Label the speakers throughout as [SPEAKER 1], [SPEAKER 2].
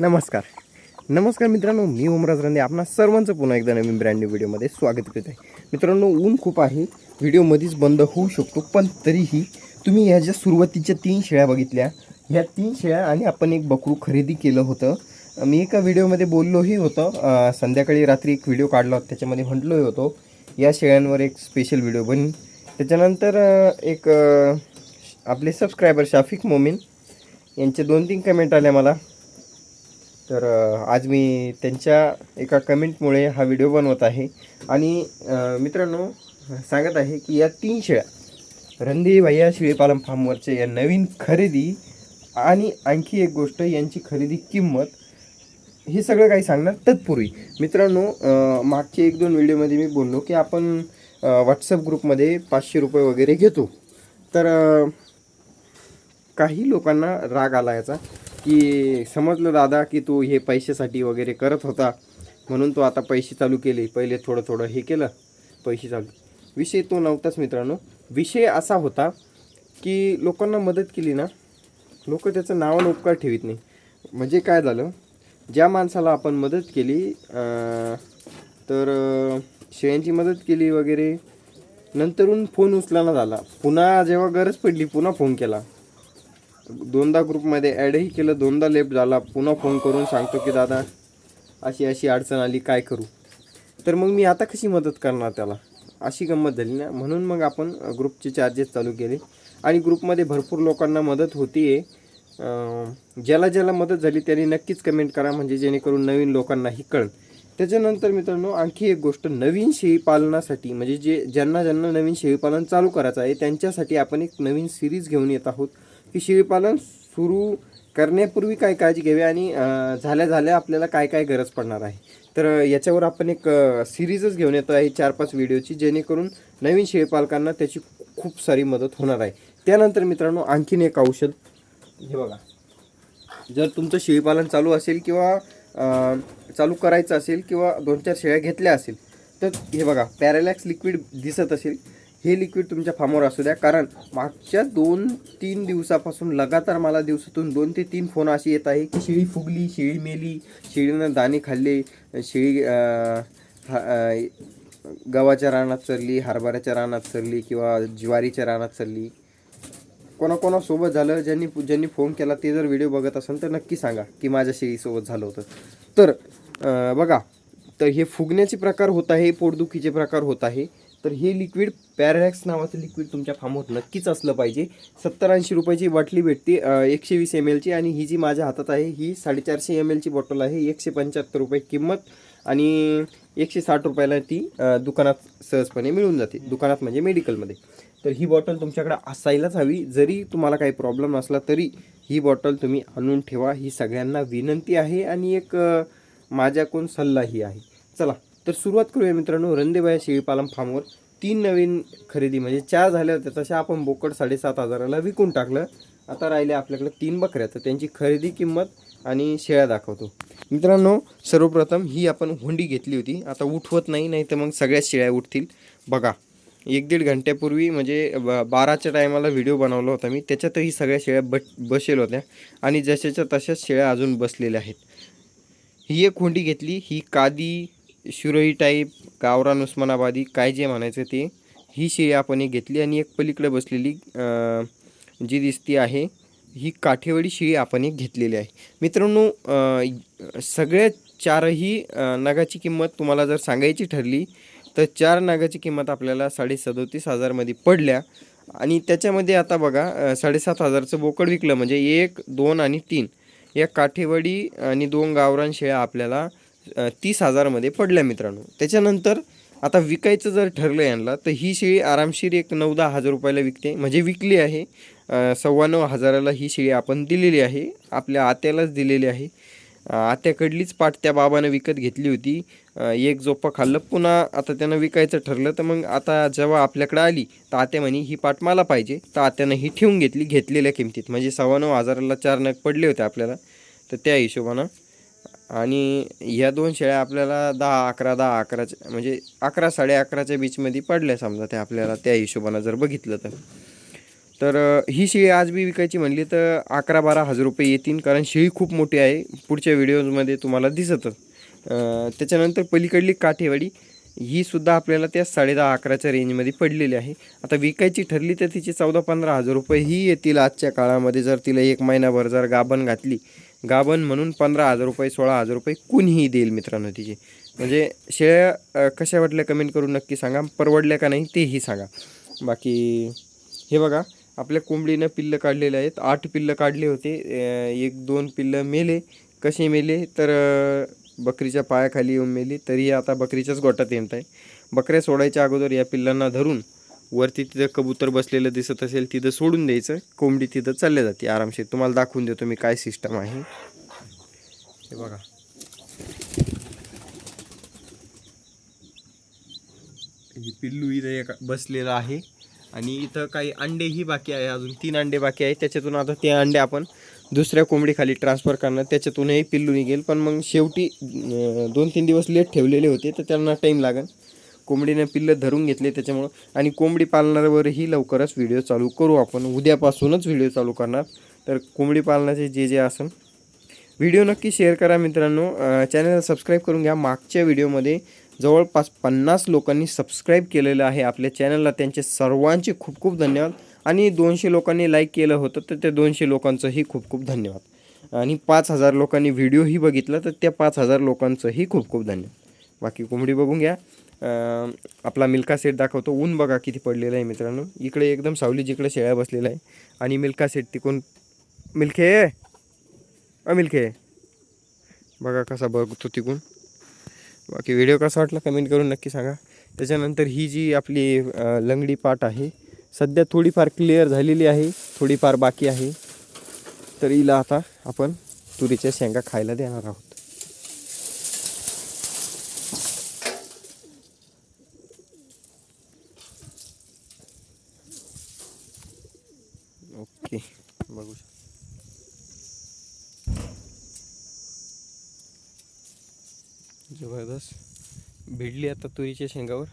[SPEAKER 1] नमस्कार. नमस्कार मित्रांनो मी ओमराज रांदे. आपणा सर्वांचं पुन्हा एकदा नवीन ब्रँड न्यू व्हिडिओमध्ये स्वागत करत आहे. मित्रांनो ऊन खूप आहे. व्हिडिओमध्येच बंद होऊ शकतो पण तरीही तुम्ही ह्या ज्या सुरुवातीच्या तीन शेळ्या बघितल्या ह्या तीन शेळ्या आणि आपण एक बकरू खरेदी केलं होतं. मी एका व्हिडिओमध्ये बोललोही होतं. संध्याकाळी रात्री एक व्हिडिओ काढला होता. त्याच्यामध्ये म्हटलोही होतो या शेळ्यांवर एक स्पेशल व्हिडिओ बन. त्याच्यानंतर एक आपले सबस्क्रायबर शाफिक मोमीन यांचे दोन तीन कमेंट आल्या मला. तर आज मी त्यांच्या एका कमेंटमुळे हा व्हिडिओ बनवत आहे. आणि मित्रांनो सांगत आहे की या तीन शेळ्या रणदी भैया शेळीपालन फार्मवरच्या या नवीन खरेदी आणि आणखी एक गोष्ट यांची खरेदी किंमत हे सगळं काही सांगणार तत्पूर्वी. मित्रांनो मागचे एक दोन व्हिडिओमध्ये मी बोललो की आपण व्हॉट्सअप ग्रुपमध्ये पाचशे रुपये वगैरे घेतो. तर काही लोकांना राग आला याचा. की समजलं दादा की तू हे पैशासाठी वगैरे करत होता. म्हणून तू आता पैसे चालू केले. पहिले थोडं थोडं हे केलं पैसे चालू. विषय तो नव्हताच मित्रांनो. विषय असा होता की लोकांना मदत केली ना लोक त्याचं नावानं उपकार ठेवीत नाही. म्हणजे काय झालं ज्या माणसाला आपण मदत केली तर शेळ्यांची मदत केली वगैरे नंतरून फोन उचलाना झाला. पुन्हा जेव्हा गरज पडली पुन्हा फोन केला. दोनदा ग्रुपमध्ये ॲडही केलं दोनदा लेफ्ट झाला. पुन्हा फोन करून सांगतो की दादा अशी अशी अडचण आली काय करू? तर मग मी आता कशी मदत करणार त्याला? अशी गंमत झाली ना. म्हणून मग आपण ग्रुपचे चार्जेस चालू केले. आणि ग्रुपमध्ये भरपूर लोकांना मदत होती आहे ज्याला ज्याला मदत झाली त्यांनी नक्कीच कमेंट करा म्हणजे जेणेकरून नवीन लोकांनाही कळेल. त्याच्यानंतर मित्रांनो आणखी एक गोष्ट नवीन शेळीपालनासाठी म्हणजे जे ज्यांना ज्यांना नवीन शेळीपालन चालू करायचं आहे त्यांच्यासाठी आपण एक नवीन सिरीज घेऊन येत आहोत. की शेळीपालन सुरू करण्यापूर्वी काय काळजी घ्यावी आणि झाल्या झाल्या आपल्याला काय काय गरज पडणार आहे? तर याच्यावर आपण एक सिरीजच घेऊन येतो आहे चार पाच व्हिडिओची जेणेकरून नवीन शेळीपालकांना त्याची खूप सारी मदत होणार आहे. त्यानंतर मित्रांनो आणखीन एक औषध. हे बघा. जर तुमचं शेळीपालन चालू असेल किंवा चालू करायचं असेल किंवा दोन चार शेळ्या घेतल्या असेल तर हे बघा पॅरालॅक्स लिक्विड दिसत असेल. हे लिक्विड तुमच्या फार्मवर असू द्या. कारण मागच्या दोन तीन दिवसापासून लगातार मला दिवसातून दोन ते तीन फोन असे येत आहे की शेळी फुगली शेळी मेली शेळीनं दाणे खाल्ले शेळी हा- गव्हाच्या रानात चरली हरभऱ्याच्या रानात चरली किंवा ज्वारीच्या रानात चरली. कोणाकोणासोबत झालं ज्यांनी ज्यांनी फोन केला ते जर व्हिडिओ बघत असेल तर नक्की सांगा की माझ्या शेळीसोबत झालं होतं. तर बघा तर हे फुगण्याचे प्रकार होत आहे पोटदुखीचे प्रकार होत आहे. तर हे लिक्विड पॅरॅक्स नावाचं लिक्विड तुमच्या फार्मवर नक्कीच असलं पाहिजे. सत्तर ऐंशी रुपयाची बाटली भेटते एकशे वीस एम एलची आणि ही जी माझ्या हातात आहे ही साडेचारशे एम एलची बॉटल आहे एकशे पंच्याहत्तर रुपये किंमत आणि एकशे साठ रुपयाला ती दुकानात सहजपणे मिळून जाते दुकानात म्हणजे मेडिकलमध्ये तर ही बॉटल तुमच्याकडे असायलाच हवी. जरी तुम्हाला काही प्रॉब्लेम नसला तरी ही बॉटल तुम्ही आणून ठेवा. ही सगळ्यांना विनंती आहे आणि एक माझ्याकडून सल्लाही आहे. चला तर सुरुवात करूया मित्रांनो. रंदेबाया शेळीपालन फार्मवर तीन नवीन खरेदी म्हणजे चार झाल्या होत्या तशा आपण बोकड साडेसात हजाराला विकून टाकलं. आता राहिले आपल्याकडे तीन बकऱ्या तर त्यांची खरेदी किंमत आणि शेळ्या दाखवतो. मित्रांनो सर्वप्रथम ही आपण हुंडी घेतली होती. आता उठवत नाही नाही तर मग सगळ्याच शेळ्या उठतील. बघा एक दीड घंट्यापूर्वी म्हणजे ब बाराच्या टायमाला व्हिडिओ बनवला होता मी. त्याच्यातही सगळ्या शेळ्या बट बसेल होत्या. आणि जशाच्या तशाच शेळ्या अजून बसलेल्या आहेत. ही एक हुंडी घेतली. ही कादी शिरोई टाईप गावरान उस्मानाबादी काय जे म्हणायचं ते ही शेळी आपण एक घेतली आणि एक पलीकडे बसलेली जी दिसती आहे ही काठेवाडी शेळी आपण एक घेतलेली आहे. मित्रांनो सगळ्या चारही नागाची नगाची किंमत तुम्हाला जर सांगायची ठरली तर चार नागाची किंमत आपल्याला साडे सदोतीस हजारमध्ये पडल्या आणि त्याच्यामध्ये आता बघा साडेसात हजारचं बोकड विकलं म्हणजे एक दोन आणि तीन. या काठेवाडी आणि दोन गावरान शेळ्या आपल्याला तीस हजारमध्ये पडल्या मित्रांनो. त्याच्यानंतर आता विकायचं जर ठरलं यांना तर ही शेळी आरामशीर एक नऊ दहा हजार रुपयाला विकते. म्हणजे विकली आहे. सव्वा नऊ हजाराला ही शेळी आपण दिलेली आहे. आपल्या आत्यालाच दिलेली आहे. आत्याकडलीच पाट त्या बाबानं विकत घेतली होती. एक जोपं खाल्लं. पुन्हा आता त्यानं विकायचं ठरलं तर मग आता जेव्हा आपल्याकडे आली तर आत्या म्हणे ही पाट मला पाहिजे. तर आत्यानं ही ठेवून घेतली घेतलेल्या किमतीत. म्हणजे सव्वा नऊ हजाराला चार नग पडले होते आपल्याला. तर त्या हिशोबानं आणि ह्या दोन शेळ्या आपल्याला दहा अकरा दहा अकराच्या म्हणजे अकरा साडे अकराच्या बीचमध्ये पडल्या समजा त्या आपल्याला त्या हिशोबानं जर बघितलं तर. तर ही शेळी आज बी विकायची म्हणली तर अकरा बारा हजार रुपये येतील कारण शेळी खूप मोठी आहे. पुढच्या व्हिडिओजमध्ये तुम्हाला दिसतच त्याच्यानंतर पलीकडली काठेवाडी ही सुद्धा आपल्याला त्या साडेदहा अकराच्या रेंजमध्ये पडलेली आहे. आता विकायची ठरली तर तिचे चौदा पंधरा हजार रुपये ही येतील आजच्या काळामध्ये जर तिला एक महिनाभर जर गाभण घातली. गाभण म्हणून पंधरा हजार रुपये सोळा हजार रुपये कुणीही देईल मित्रांनो तिचे. म्हणजे शेळ्या कशा वाटल्या कमेंट करून नक्की सांगा. परवडल्या का नाही तेही सांगा. बाकी हे बघा आपल्या कोंबडीनं पिल्लं काढलेले आहेत. आठ पिल्लं काढले होते. एक दोन पिल्लं मेले. कसे मेले? तर बकरीच्या पायाखाली येऊन मेली. तरी आता बकरीच्याच गोटात येत आहे बकऱ्या सोडायच्या अगोदर या पिल्लांना धरून वरती तिथं कबूतर बसलेलं दिसत असेल तिथं सोडून द्यायचं. कोंबडी तिथं चालल्या जाते. आरामशीर. तुम्हाला दाखवून देतो मी काय सिस्टम आहे. हे बघा. ही पिल्लू इथं एक बसलेलं आहे. आणि इथं काही अंडेही बाकी आहे. अजून तीन अंडे बाकी आहे त्याच्यातून आता ते अंडे आपण दुसऱ्या कोंबडीखाली ट्रान्सफर करणार. त्याच्यातूनही पिल्लू निघेल. पण मग शेवटी दोन तीन दिवस लेट ठेवलेले होते तर त्यांना टाईम लागेल. कोंबडीने पिल्लं धरून घेतले त्याच्यामुळं. आणि कोंबडी पालनावरही लवकरच व्हिडिओ चालू करू आपण. उद्यापासूनच व्हिडिओ चालू करणार. तर कोंबडी पालनाचे जे जे असन व्हिडिओ नक्की शेअर करा मित्रांनो. चॅनल सबस्क्राईब करून घ्या. मागच्या व्हिडिओमध्ये जवळपास पन्नास लोकांनी सबस्क्राईब केलेलं आहे आपल्या चॅनलला त्यांचे सर्वांचे खूप खूप धन्यवाद. आणि दोनशे लोकांनी लाईक केलं होतं तर त्या दोनशे लोकांचंही खूप खूप धन्यवाद. आणि पाच हजार लोकांनी व्हिडिओही बघितला तर त्या पाच हजार लोकांचंही खूप खूप धन्यवाद. बाकी कोंबडी बघून घ्या. आपला मिल्का सेट दाखवतो. ऊन बघा किती पडलेलं आहे मित्रांनो. इकडे एकदम सावली जिकडे शेळ्या बसलेल्या आहे. आणि मिल्का सेट तिकून मिल्खे! अ मिल्खे! बघा कसा बघतो तिकून. बाकी व्हिडिओ कसा वाटला कमेंट करून नक्की सांगा. त्याच्यानंतर ही जी आपली लंगडी पाट आहे सध्या थोडीफार क्लिअर झालेली आहे थोडीफार बाकी आहे. तर हिला आता आपण तुरीच्या शेंगा खायला देणार आहोत. ओके बघू शकता. जबरदस्त. भिडली आता तुरीच्या शेंगावर.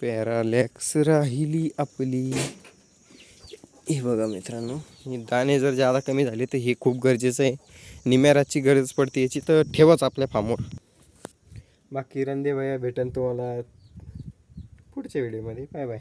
[SPEAKER 1] पॅरालॅक्स राहिली आपली. हे बघा मित्रांनो हे दाणे जर जादा कमी झाले तर हे खूप गरजेचं आहे. निम्याराची गरज पडते याची तर ठेवाच आपल्या फार्मवर बाकी रंदे भैया भेटन तुम्हाला पुढच्या व्हिडिओमध्ये बाय बाय.